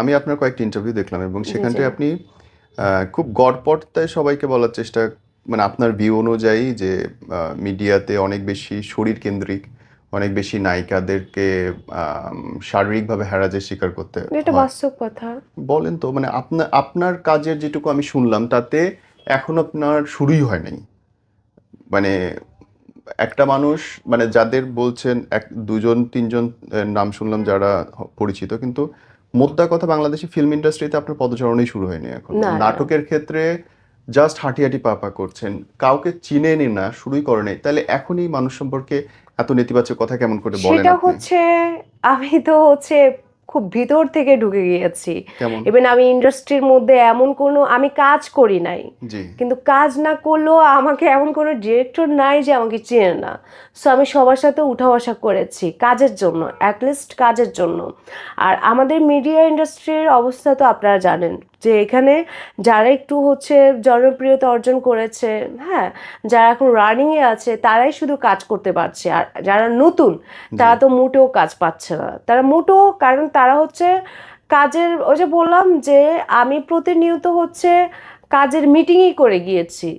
আমি আপনার কয়েকটি ইন্টারভিউ দেখলাম এবং সেখানটায় আপনি খুব গড়পড়তায় সবাইকে বলার চেষ্টা মানে আপনার ভিউ অনুযায়ী যে মিডিয়াতে অনেক বেশি শরীর কেন্দ্রিক অনেক বেশি নায়িকাদেরকে শারীরিকভাবে হ্যারাজের শিকার করতে এটা বাস্তব কথা। বলেন তো মানে আপনার আপনার কাজের যেটুকু আমি শুনলাম তাতে এখন আপনার শুরুই হয় নাই। মানে একটা মানুষ মানে যাদের বলছেন এক দুজন তিনজন নাম শুনলাম যারা পরিচিত কিন্তু মোদ্দা কথা বাংলাদেশি ফিল্ম ইন্ডাস্ট্রিতে আপনার পদচারণই শুরু হয়নি এখন। নাটকের ক্ষেত্রে জাস্ট হাঁটি হাঁটি পা পা করছেন। কাউকে চিনে নি না শুরুই করেনি তাহলে এখনই মানুষ সম্পর্কে এত নেতিবাচক কথা কেমন করে বলেন সেটা হচ্ছে আমি তো হচ্ছে খুব ভিতর থেকে ঢুকে গিয়েছি। ইভেন আমি ইন্ডাস্ট্রির মধ্যে এমন কোনো আমি কাজ করি নাই। কিন্তু কাজ না করলেও আমাকে এমন কোনো ডিরেক্টর নাই যে আমাকে চেনে না। সো আমি সবার সাথে উঠা বসা করেছি কাজের জন্য অ্যাটলিস্ট কাজের জন্য। আর আমাদের মিডিয়া ইন্ডাস্ট্রির অবস্থা তো আপনারা জানেন যে এখানে যারা একটু হচ্ছে জনপ্রিয়তা অর্জন করেছে হ্যাঁ যারা এখন রানিংয়ে আছে তারাই শুধু কাজ করতে পারছে। আর যারা নতুন তারা তো মোটেও কাজ পাচ্ছে না। তারা মোটেও কারণ তারা হচ্ছে কাজের ওই যে বললাম যে আমি প্রতিনিয়ত হচ্ছে কাজের মিটিংই করে গিয়েছি।